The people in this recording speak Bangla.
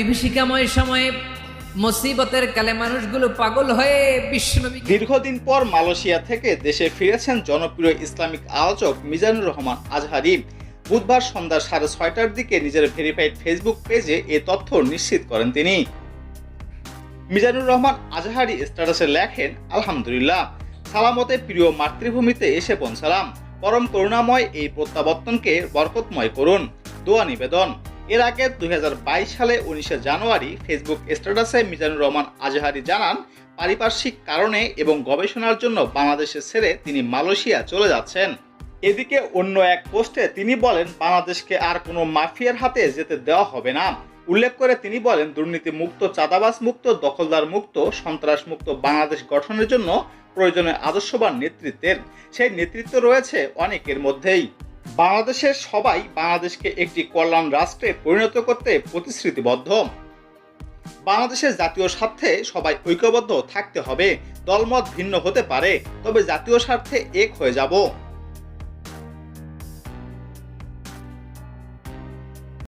বিভীষিকাময় সময়ে মুসিবতের কালে মানুষগুলো পাগল হয়ে বিশ্বনবী দীর্ঘদিন পর মালয়েশিয়া থেকে দেশে ফিরেছেন জনপ্রিয় ইসলামিক আলোচক মিজানুর রহমান আজহারি। বুধবার সন্ধ্যা সাড়ে ছয়টার দিকে নিজের ভেরিফাইড ফেসবুক পেজে এ তথ্য নিশ্চিত করেন তিনি। মিজানুর রহমান আজহারি স্ট্যাটাসে লেখেন, আলহামদুলিল্লাহ, সালামতে প্রিয় মাতৃভূমিতে এসে পৌঁছালাম। পরম করুণাময় এই প্রত্যাবর্তনকে বরকতময় করুন। দোয়া নিবেদন। এর আগে দুই হাজার বাইশ সালে উনিশে জানুয়ারি ফেসবুক স্ট্যাটাসে মিজানুর রহমান আজহারি জানান, পারিপার্শ্বিক কারণে এবং গবেষণার জন্য বাংলাদেশে ছেড়ে তিনি মালয়েশিয়া চলে যাচ্ছেন। এদিকে অন্য এক পোস্টে তিনি বলেন, বাংলাদেশকে আর কোনো মাফিয়ার হাতে যেতে দেওয়া হবে না। উল্লেখ করে তিনি বলেন দুর্নীতি মুক্ত চাঁদাবাজ মুক্ত দখলদার মুক্ত সন্ত্রাস মুক্ত বাংলাদেশ গঠনের জন্য প্রয়োজনে আদর্শবান নেতৃত্বের। সেই নেতৃত্ব রয়েছে অনেকের মধ্যেই। বাংলাদেশের সবাই বাংলাদেশকে একটি কল্যাণ রাষ্ট্রে পরিণত করতে প্রতিশ্রুতিবদ্ধ। বাংলাদেশের জাতীয় স্বার্থে সবাই ঐক্যবদ্ধ থাকতে হবে। দলমত ভিন্ন হতে পারে, তবে জাতীয় স্বার্থে এক হয়ে যাব।